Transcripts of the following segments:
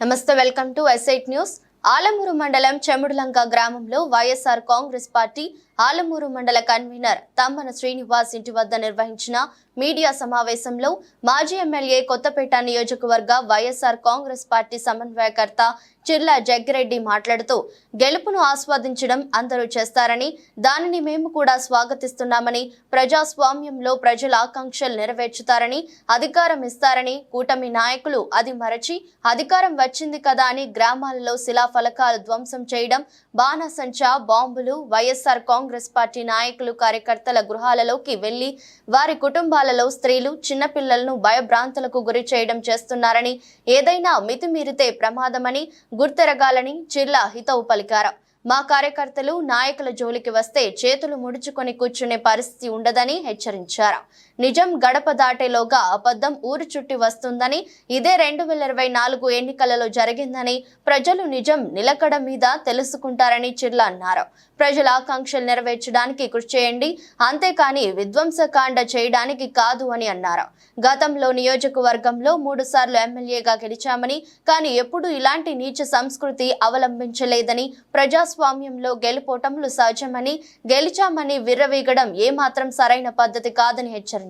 నమస్తే welcome to SIT news. Alamuru మండలం చెముడులంక గ్రామంలో వైఎస్ఆర్ కాంగ్రెస్ పార్టీ ఆలమూరు మండల కన్వీనర్ తమ్మన శ్రీనివాస్ ఇంటి వద్ద నిర్వహించిన మీడియా సమావేశంలో మాజీ ఎమ్మెల్యే కొత్తపేట నియోజకవర్గ వైఎస్ఆర్ కాంగ్రెస్ పార్టీ సమన్వయకర్త చిర్ల జగ్గిరెడ్డి మాట్లాడుతూ గెలుపును ఆస్వాదించడం అందరూ చేస్తారని దానిని మేము కూడా స్వాగతిస్తున్నామని ప్రజాస్వామ్యంలో ప్రజల ఆకాంక్షలు నెరవేర్చుతారని అధికారం ఇస్తారని కూటమి నాయకులు అది మరచి అధికారం వచ్చింది కదా అని గ్రామాలలో శిలాఫలకాలు ధ్వంసం చేయడం బాణసంచా బాంబులు వైఎస్ఆర్ కాంగ్రెస్ కాంగ్రెస్ పార్టీ నాయకులు కార్యకర్తల గృహాలలోకి వెళ్ళి వారి కుటుంబాలలో స్త్రీలు చిన్నపిల్లలను భయభ్రాంతులకు గురి చేయడం చేస్తున్నారని ఏదైనా మితిమీరితే ప్రమాదమని గుర్తెరగాలని చిర్లా హితవు పలికారు. మా కార్యకర్తలు నాయకుల జోలికి వస్తే చేతులు ముడుచుకొని కూర్చునే పరిస్థితి ఉండదని హెచ్చరించారు. నిజం గడప దాటేలోగా అబద్ధం ఊరు చుట్టి వస్తుందని ఇదే రెండు వేల ఇరవై నాలుగు ఎన్నికలలో జరిగిందని ప్రజలు నిజం నిలకడ మీద తెలుసుకుంటారని చిర్ల అన్నారు. ప్రజల ఆకాంక్షలు నెరవేర్చడానికి కృషి చేయండి అంతేకాని విధ్వంసకాండ చేయడానికి కాదు అని అన్నారు. గతంలో నియోజకవర్గంలో మూడు సార్లు ఎమ్మెల్యేగా గెలిచామని కానీ ఎప్పుడూ ఇలాంటి నీచ సంస్కృతి అవలంబించలేదని ప్రజాస్వామ్యంలో గెలుపోటములు సహజమని గెలిచామని విర్రవీగడం ఏమాత్రం సరైన పద్ధతి కాదని హెచ్చరించారు.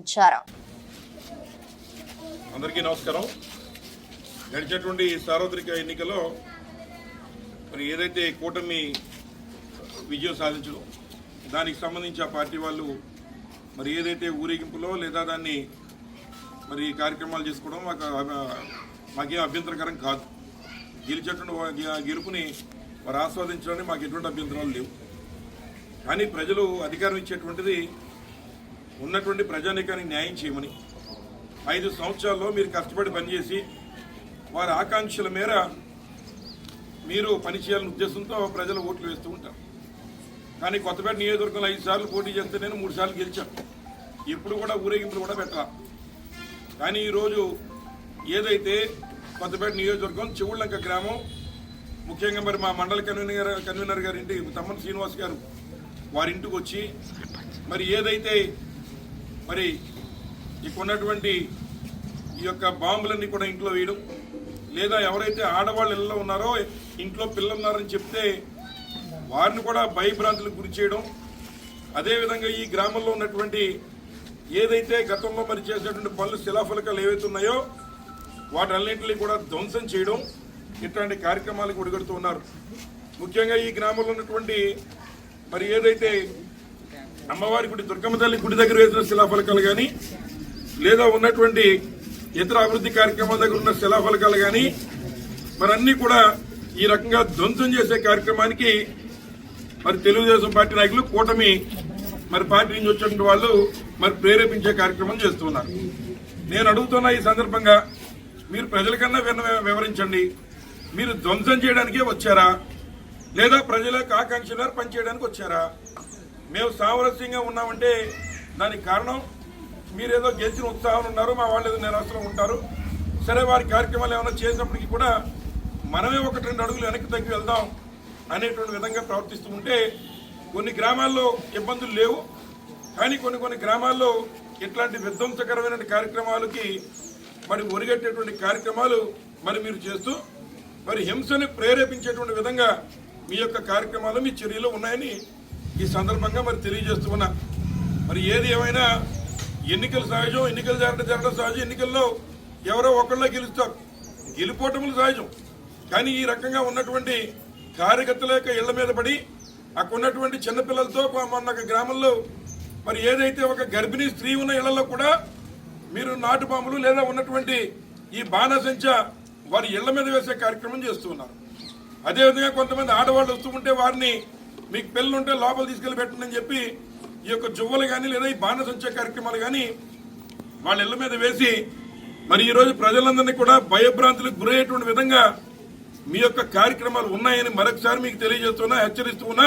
అందరికీ నమస్కారం. గడిచేటువంటి సార్వత్రిక ఎన్నికలో మరి ఏదైతే కూటమి విజయం సాధించడం దానికి సంబంధించి ఆ పార్టీ వాళ్ళు మరి ఏదైతే ఊరేగింపులో లేదా దాన్ని మరి కార్యక్రమాలు చేసుకోవడం మాకు మాకేం అభ్యంతరకరం కాదు. గెలిచేటువంటి గెలుపుని మరి ఆస్వాదించడానికి మాకు ఎటువంటి అభ్యంతరాలు లేవు. కానీ ప్రజలు అధికారం ఇచ్చేటువంటిది ఉన్నటువంటి ప్రజానీకానికి న్యాయం చేయమని ఐదు సంవత్సరాల్లో మీరు కష్టపడి పనిచేసి వారి ఆకాంక్షల మేర మీరు పనిచేయాలనే ఉద్దేశంతో ప్రజలు ఓట్లు వేస్తూ ఉంటారు. కానీ కొత్తపేట నియోజకవర్గంలో ఐదు సార్లు పోటీ చేస్తే నేను మూడు సార్లు గెలిచాను. ఎప్పుడు కూడా ఊరేగింపులు కూడా పెట్టాల. కానీ ఈరోజు ఏదైతే కొత్తపేట నియోజకవర్గం చెవుళ్ళంక గ్రామం ముఖ్యంగా మరి మా మండల కన్వీనర్ కన్వీనర్ గారి ఇంటి తమ్మన్ శ్రీనివాస్ గారు వారింటికి వచ్చి మరి ఏదైతే మరి ఇక్కడున్నటువంటి ఈ యొక్క బాంబులన్నీ కూడా ఇంట్లో వేయడం లేదా ఎవరైతే ఆడవాళ్ళు ఇళ్ళలో ఉన్నారో ఇంట్లో పిల్లలు ఉన్నారని చెప్తే వారిని కూడా భయభ్రాంతులకు గురి చేయడం. అదేవిధంగా ఈ గ్రామంలో ఉన్నటువంటి ఏదైతే గతంలో మరి చేసినటువంటి పనులు శిలాఫలకాలు ఏవైతే ఉన్నాయో వాటన్నింటినీ కూడా ధ్వంసం చేయడం ఇట్లాంటి కార్యక్రమాలకు ఒడిగడుతూ ఉన్నారు. ముఖ్యంగా ఈ గ్రామంలో ఉన్నటువంటి మరి ఏదైతే అమ్మవారి గుడి దుర్గమ్మ తల్లి గుడి దగ్గర వేసిన శిలాఫలకాలు కానీ లేదా ఉన్నటువంటి ఇతర అభివృద్ధి కార్యక్రమాల దగ్గర ఉన్న శిలాఫలకాలు కానీ మరి కూడా ఈ రకంగా ధ్వంసం చేసే కార్యక్రమానికి మరి తెలుగుదేశం పార్టీ నాయకులు కూటమి మరి పార్టీ నుంచి వచ్చినటువంటి వాళ్ళు మరి ప్రేరేపించే కార్యక్రమం చేస్తున్నారు. నేను అడుగుతున్న ఈ సందర్భంగా మీరు ప్రజలకన్నా విన్న వివరించండి. మీరు ధ్వంసం చేయడానికే వచ్చారా? లేదా ప్రజలకు ఆకాంక్షలు పనిచేయడానికి వచ్చారా? మేము సామరస్యంగా ఉన్నామంటే దానికి కారణం? మీరేదో గెలిచిన ఉత్సాహం ఉన్నారు మా వాళ్ళు ఏదో నిరాశలో ఉంటారు. సరే వారి కార్యక్రమాలు ఏమైనా చేసినప్పటికీ కూడా మనమే ఒకటి రెండు అడుగులు వెనక్కి తగ్గి వెళ్దాం అనేటువంటి విధంగా ప్రవర్తిస్తూ ఉంటే కొన్ని గ్రామాల్లో ఇబ్బందులు లేవు. కానీ కొన్ని కొన్ని గ్రామాల్లో ఇట్లాంటి విధ్వంసకరమైన కార్యక్రమాలకి మరి ఒరిగట్టేటువంటి కార్యక్రమాలు మరి మీరు చేస్తూ మరి హింసని ప్రేరేపించేటువంటి విధంగా మీ యొక్క కార్యక్రమాలు మీ చర్యలు ఉన్నాయని ఈ సందర్భంగా మరి తెలియజేస్తున్నా. మరి ఏది ఏమైనా ఎన్నికలు సహజం ఎన్నికలు జరగడం జరగడం సహజం. ఎన్నికల్లో ఎవరో ఒకళ్ళే గెలుస్తారు. గెలిపోవటములు సహజం. కానీ ఈ రకంగా ఉన్నటువంటి కార్యకర్తల యొక్క ఇళ్ళ మీద పడి అక్కడ ఉన్నటువంటి చిన్నపిల్లలతో మొన్న గ్రామంలో మరి ఏదైతే ఒక గర్భిణీ స్త్రీ ఉన్న ఇళ్ళలో కూడా మీరు నాటు బాంబులు లేదా ఉన్నటువంటి ఈ బాణసంచ వారి ఇళ్ళ మీద వేసే కార్యక్రమం చేస్తూ ఉన్నారు. అదేవిధంగా కొంతమంది ఆడవాళ్ళు వస్తూ ఉంటే వారిని మీకు పిల్లలు ఉంటే లోపల తీసుకెళ్ళి పెట్టండి అని చెప్పి ఈ యొక్క జువ్వలు కానీ లేదా ఈ బాణసంచ కార్యక్రమాలు కానీ వాళ్ళ ఇళ్ళ మీద వేసి మరి ఈరోజు ప్రజలందరినీ కూడా భయభ్రాంతులకు గురయ్యేటువంటి విధంగా మీ యొక్క కార్యక్రమాలు ఉన్నాయని మరొకసారి మీకు తెలియజేస్తున్నా హెచ్చరిస్తూ ఉన్నా.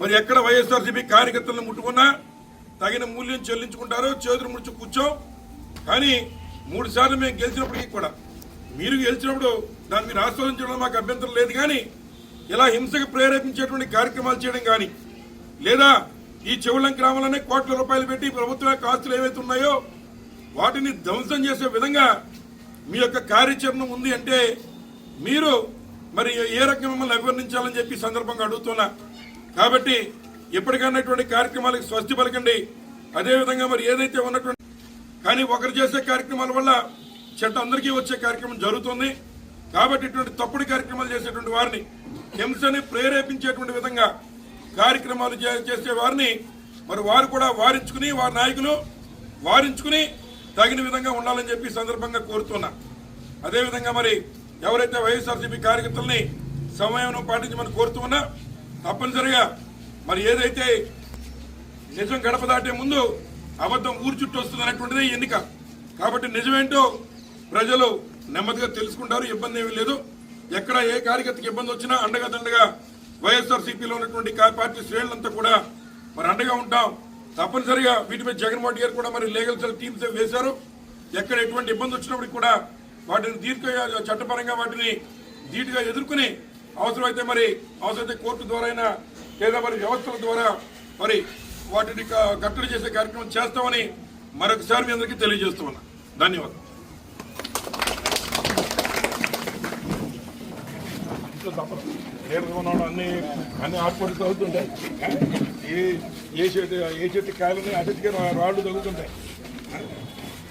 మరి ఎక్కడ వైఎస్ఆర్సీపీ కార్యకర్తలను ముట్టుకున్నా తగిన మూల్యం చెల్లించుకుంటారో చేతులు ముడిచి కూర్చోం. కానీ మూడు సార్లు మేము గెలిచినప్పటికీ కూడా మీరు గెలిచినప్పుడు దాన్ని మీరు ఆస్వాదించడంలో మాకు అభ్యంతరం లేదు కానీ ఇలా హింసకు ప్రేరేపించేటువంటి కార్యక్రమాలు చేయడం కానీ లేదా ఈ చెవులం గ్రామాలనే కోట్ల రూపాయలు పెట్టి ప్రభుత్వ ఆస్తులు ఏవైతే ఉన్నాయో వాటిని ధ్వంసం చేసే విధంగా మీ యొక్క కార్యాచరణ ఉంది అంటే మీరు మరి ఏ రకంగా మిమ్మల్ని అభివర్ణించాలని చెప్పి సందర్భంగా అడుగుతున్నా. కాబట్టి ఎప్పటికైనా ఇటువంటి కార్యక్రమాలకు స్వస్తి పలకండి. అదేవిధంగా మరి ఏదైతే ఉన్నటువంటి కానీ ఒకరు చేసే కార్యక్రమాల వల్ల చెట్టు అందరికీ వచ్చే కార్యక్రమం జరుగుతుంది. కాబట్టి ఇటువంటి తప్పుడు కార్యక్రమాలు చేసేటువంటి వారిని హింసని ప్రేరేపించేటువంటి విధంగా కార్యక్రమాలు చేసే వారిని మరి వారు కూడా వారించుకుని వారి నాయకులు వారించుకుని తగిన విధంగా ఉండాలని చెప్పి సందర్భంగా కోరుతున్నా. అదేవిధంగా మరి ఎవరైతే వైఎస్ఆర్సీపీ కార్యకర్తలని సమయం పాటించమని కోరుతున్నా తప్పనిసరిగా మరి ఏదైతే నిజం గడప దాటే ముందు అబద్ధం ఊరు చుట్టూ వస్తుంది ఎన్నిక. కాబట్టి నిజమేంటో ప్రజలు నెమ్మదిగా తెలుసుకుంటారు ఇబ్బంది ఏమీ లేదు. ఎక్కడ ఏ కార్యకర్తకి ఇబ్బంది వచ్చినా అండగా దండగా వైఎస్ఆర్ సిపిలో ఉన్నటువంటి పార్టీ శ్రేణులంతా కూడా మరి అండగా ఉంటాం. తప్పనిసరిగా వీటిపై జగన్మోహన్ గారు కూడా మరి లీగల్ సెల్ టీమ్స్ వేశారు. ఎక్కడ ఎటువంటి ఇబ్బంది వచ్చినప్పుడు కూడా వాటిని దీర్ఘ చట్టపరంగా వాటిని ధీటుగా ఎదుర్కొని అవసరమైతే మరి అవసరమైతే కోర్టు ద్వారా అయినా లేదా మరి వ్యవస్థల ద్వారా మరి వాటిని కట్టడి చేసే కార్యక్రమం చేస్తామని మరొకసారి మీ అందరికీ తెలియజేస్తూ ఉన్నా. ధన్యవాదాలు. అన్ని అన్ని ఆకుపడి తగ్గుతుంటాయి ఏ ఏ చెట్టు ఏ చెట్టు కాయలని అతిథిగా రాళ్ళు తగ్గుతుంటాయి